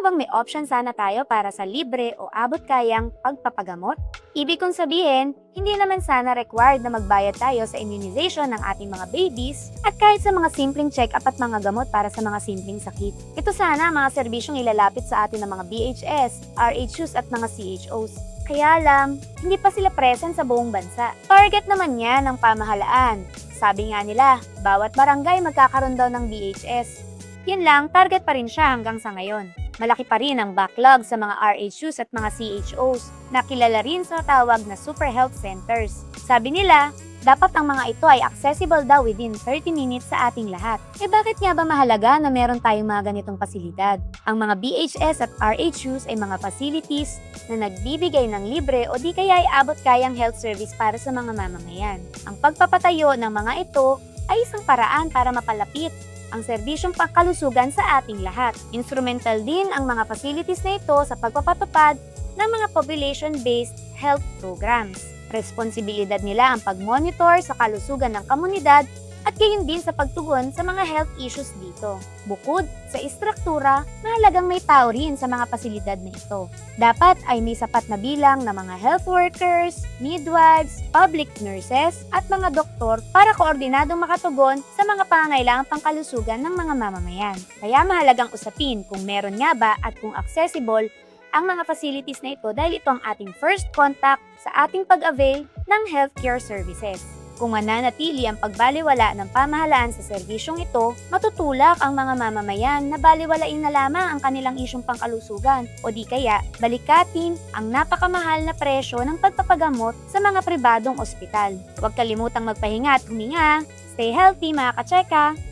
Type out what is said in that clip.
mo bang may option sana tayo para sa libre o abot kayang pagpapagamot? Ibig kong sabihin, hindi naman sana required na magbayad tayo sa immunization ng ating mga babies at kahit sa mga simpleng check-up at mga gamot para sa mga simpleng sakit. Ito sana mga serbisyong ilalapit sa atin ng mga BHS, RHUs at mga CHOs. Kaya lang, hindi pa sila present sa buong bansa. Target naman yan ng pamahalaan. Sabi nga nila, bawat barangay magkakaroon daw ng BHS. Yun lang, target pa rin siya hanggang sa ngayon. Malaki pa rin ang backlog sa mga RHUs at mga CHOs na kilala rin sa tawag na Super Health Centers. Sabi nila, dapat ang mga ito ay accessible daw within 30 minutes sa ating lahat. Eh bakit nga ba mahalaga na meron tayong mga ganitong pasilidad? Ang mga BHS at RHUs ay mga facilities na nagbibigay ng libre o di kaya ay abot kayang health service para sa mga mamamayan. Ang pagpapatayo ng mga ito ay isang paraan para mapalapit ang serbisyong pangkalusugan sa ating lahat. Instrumental din ang mga facilities na ito sa pagpapatupad ng mga population-based health programs. Responsibilidad nila ang pag-monitor sa kalusugan ng komunidad gayon din sa pagtugon sa mga health issues dito. Bukod sa istruktura, mahalagang may tao rin sa mga pasilidad na ito. Dapat ay may sapat na bilang ng mga health workers, midwives, public nurses, at mga doktor para koordinadong makatugon sa mga pangangailangang pangkalusugan ng mga mamamayan. Kaya mahalagang usapin kung meron nga ba at kung accessible ang mga facilities na ito dahil ito ang ating first contact sa ating pag-avail ng healthcare services. Kung mananatili ang pagbaliwala ng pamahalaan sa serbisyong ito, matutulak ang mga mamamayan na baliwalain na lamang ang kanilang isyong pangkalusugan o di kaya balikatin ang napakamahal na presyo ng pagpapagamot sa mga pribadong ospital. Huwag kalimutang magpahinga at huminga. Stay healthy mga kacheka!